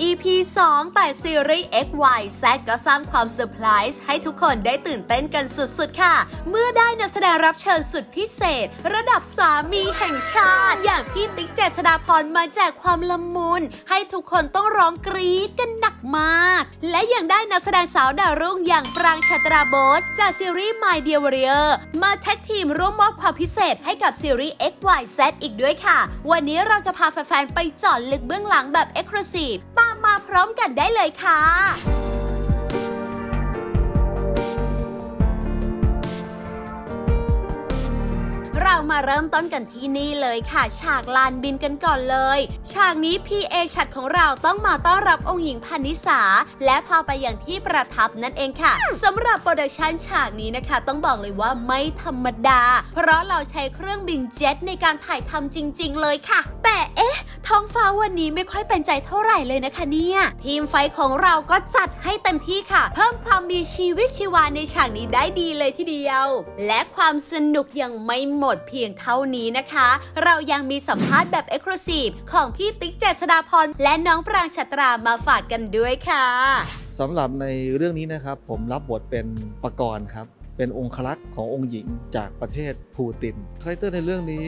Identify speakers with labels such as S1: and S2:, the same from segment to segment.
S1: EP 2แต่ซีรีส์ X Y Z ก็สร้างความเซอร์ไพรส์ให้ทุกคนได้ตื่นเต้นกันสุดๆ ค่ะ เมื่อได้นักแสดงรับเชิญสุดพิเศษ ระดับสามีแห่งชาติ อย่างพี่ติ๊กเจษฎาพรมาแจกความละมุน ให้ทุกคนต้องร้องกรี๊ดกันหนักมาก และยังได้นักแสดงสาวดาวรุ่งอย่างปรางชัตราโบสจากซีรีส์ My Dear Warrior มาแท็กทีมร่วมมอบความพิเศษให้กับซีรีส์ X Y Z อีกด้วยค่ะ วันนี้เราจะพาแฟนๆไปเจาะลึกเบื้องหลังแบบ Exclusive ตาม มาพร้อมกันได้เลยค่ะเรามาเริ่มต้นกันที่นี่เลยค่ะ ฉากลานบินกันก่อนเลย ฉากนี้พี่เอชัดของเราต้องมาต้อนรับองค์หญิงพันนิสา และพาไปอย่างที่ประทับนั่นเองค่ะสำหรับโปรดักชันฉากนี้นะคะ ต้องบอกเลยว่าไม่ธรรมดา เพราะเราใช้เครื่องบินเจ็ตในการถ่ายทำจริง ๆ เลยค่ะ แต่เอ๊ะท ฟ้าวันนี้ไม่ค่อยเป็นใจเท่าไหร่เลยนะคะเนี่ย ทีมไฟของเราก็จัดให้เต็มที่ค่ะ เพิ่มความมีชีวิตชีวาในฉากนี้ได้ดีเลยทีเดียว และความสนุกยังไม่หมดเพียงเท่านี้นะคะ เรายังมีสัมภาษณ์แบบเอ็กซ์คลูซีฟของพี่ติ๊กเจษฎาพรและน้องปรางชัตรามาฝากกันด้วยค่ะ
S2: สำหรับในเรื่องนี้นะครับผมรับบทเป็นปกรณ์ครับ เป็นองครักษ์ขององค์หญิงจากประเทศพูตินคาแรคเตอร์ในเรื่องนี้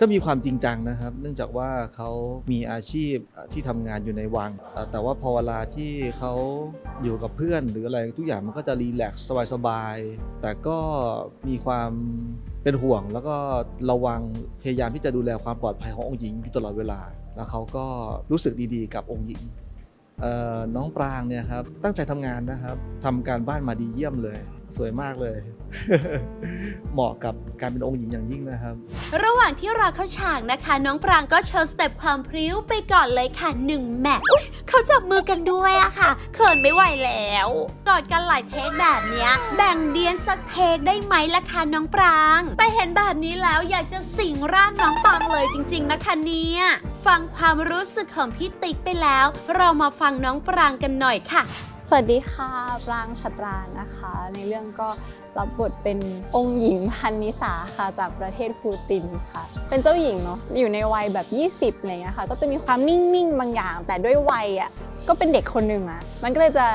S2: ก็มีความจริงจังนะครับ เนื่องจากว่าเขามีอาชีพที่ทำงานอยู่ในวัง แต่ว่าพอเวลาที่เขาอยู่กับเพื่อนหรืออะไรทุกอย่างมันก็จะรีแลกซ์สบายๆแต่ก็มีความเป็นห่วงแล้วก็ระวังพยายามที่จะดูแลความปลอดภัยขององค์หญิงอยู่ตลอดเวลา แล้วเขาก็รู้สึกดีๆ กับองค์หญิงน้องปรางเนี่ยครับตั้งใจทำงานนะครับทำการบ้านมาดีเยี่ยมเลย สวยมากเลย เหมาะกับการเป็นองค์หญิงอย่างยิ่งนะครับ
S1: ระหว่างที่รอเข้าฉากนะคะ น้องปรางก็โชว์สเต็ปความพริ้วไปก่อนเลยค่ะหนึ่งแมทอุ๊ยเขาจับมือกันด้วยอะค่ะเขินไม่ไหวแล้วกอดกันหลายเทคแบบเนี้ย แบ่งเดียนสักเทคได้ไหมล่ะคะน้องปราง แต่เห็นแบบนี้แล้วอยากจะสิงร่างน้องปรางเลยจริง ๆ นะคะเนี่ยฟังความรู้สึกของพี่ติ๊กไปแล้ว เรามาฟังน้องปรางกันหน่อยค่ะ
S3: สวัสดีค่ะปรางชัตรานะคะ ในเรื่องก็รับบทเป็นองค์หญิงพันนิสาค่ะจากประเทศพูตินค่ะ เป็นเจ้าหญิงเนาะอยู่ในวัยแบบ 20อะไรเงี้ยค่ะ ก็จะมีความนิ่งๆ บางอย่าง แต่ด้วยวัยอะ ก็เป็นเด็กคนหนึ่งอะมันก็เลยจะ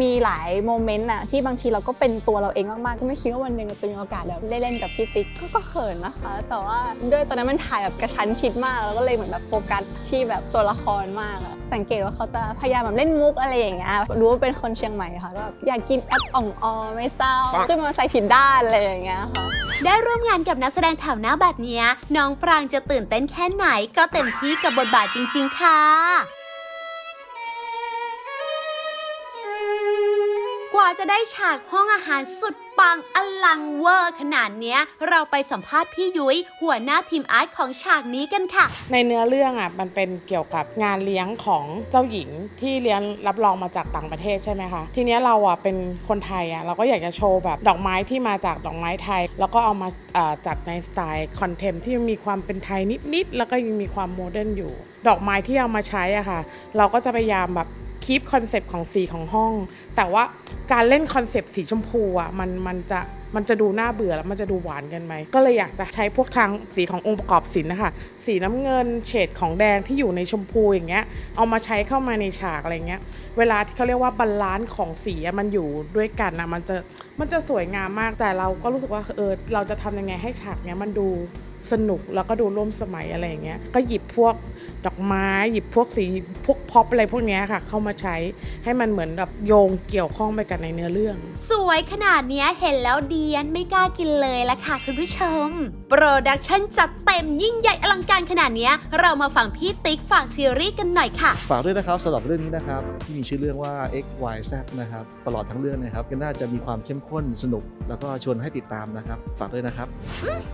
S3: มีหลายโมเมนต์อะที่บางทีเราก็เป็นตัวเราเองมากๆก็ไม่คิดว่าวันหนึ่งเราจะมีโอกาสแบบได้เล่นกับพี่ติ๊กก็ก็เขินนะคะ แต่ว่าด้วยตอนนั้นมันถ่ายแบบกระชั้นชิดมากแล้วก็เลยเหมือนแบบโฟกัสที่แบบตัวละครมากอะสังเกตว่าเขาจะพยายามแบบเล่นมุกอะไรอย่างเงี้ยรู้ว่าเป็นคนเชียงใหม่ค่ะก็แบบอยากกินแอปอ่องออไม่เจ้าขึ้นมาใส่ผิดด้านอะไรอย่างเงี้ยค่ะ
S1: ได้ร่วมงานกับนักแสดงแถวหน้าแบบเนี้ยน้องปรางจะตื่นเต้นแค่ไหนก็เต็มที่กับบทบาทจริง ๆ ค่ะ ว่าจะได้ฉากห้องอาหารสุดปังอลังเวอร์ขนาดเนี้ย เราไปสัมภาษณ์พี่ยุ้ยหัวหน้าทีมอาร์ตของฉากนี้กันค่ะ
S4: ในเนื้อเรื่องอะมันเป็นเกี่ยวกับงานเลี้ยงของเจ้าหญิงที่เลี้ยงรับรองมาจากต่างประเทศใช่ไหมคะทีเนี้ยเราอะเป็นคนไทยอะเราก็อยากจะโชว์แบบดอกไม้ที่มาจากดอกไม้ไทย แล้วก็เอามาจัดในสไตล์คอนเทมที่มีความเป็นไทยนิดๆแล้วก็ยังมีความโมเดิร์นอยู่ ดอกไม้ที่เอามาใช้อะค่ะ เราก็จะพยายามแบบ คีปคอนเซปต์ของสีของห้อง แต่ว่าการเล่นคอนเซปต์สีชมพูอะมันมันจะมันจะดูน่าเบื่อแล้วมันจะดูหวานกันไหม ก็เลยอยากจะใช้พวกทางสีขององค์ประกอบสินนะคะ สีน้ำเงินเฉดของแดงที่อยู่ในชมพูอย่างเงี้ย เอามาใช้เข้ามาในฉากอะไรเงี้ย เวลาที่เขาเรียกว่าบาลานซ์ของสีมันอยู่ด้วยกันนะมันจะมันจะสวยงามมากแต่เราก็รู้สึกว่าเออเราจะทำยังไงให้ฉากเนี้ยมันดู สนุกแล้วก็ดูร่วมสมัยอะไรอย่างเงี้ยก็หยิบพวกดอกไม้หยิบพวกสีพวกพ็อปอะไรพวกเนี้ยค่ะเข้ามาใช้ให้มันเหมือนแบบโยงเกี่ยวข้องไปกันในเนื้อเรื่อง
S1: สวยขนาดเนี้ยเห็นแล้วเดียนไม่กล้ากินเลยละค่ะคุณผู้ชม โปรดักชั่นจัดเต็มยิ่งใหญ่อลังการขนาดเนี้ยเรามาฟังพี่ติ๊กฝากซีรีส์กันหน่อยค่ะ
S2: ฝากด้วยนะครับสำหรับเรื่องนี้นะครับที่มีชื่อเรื่องว่า X Y Z นะครับตลอดทั้งเรื่องนะครับก็น่าจะมีความเข้มข้นสนุก แล้วก็ชวนให้ติดตามนะครับ ฝากด้วยนะครับ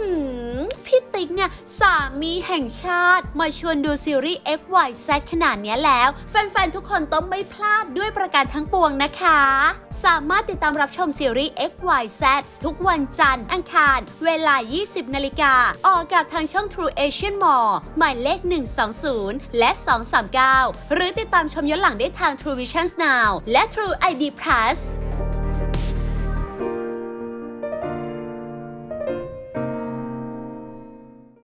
S1: หืมพี่ติ๊กเนี่ยสามีแห่งชาติ มาชวนดูซีรีส์ X Y Z ขนาดนี้แล้ว แฟนๆ ทุกคนต้องไม่พลาดด้วยประการทั้งปวงนะคะ สามารถติดตามรับชมซีรีส์ X Y Z ทุกวันจันทร์อังคาร เวลา 20 นาฬิกา ออกอากาศทางช่อง True Asian Mall หมายเลข 120 และ 239 หรือติดตามชมย้อนหลังได้ทาง True Vision Now และ True ID Plus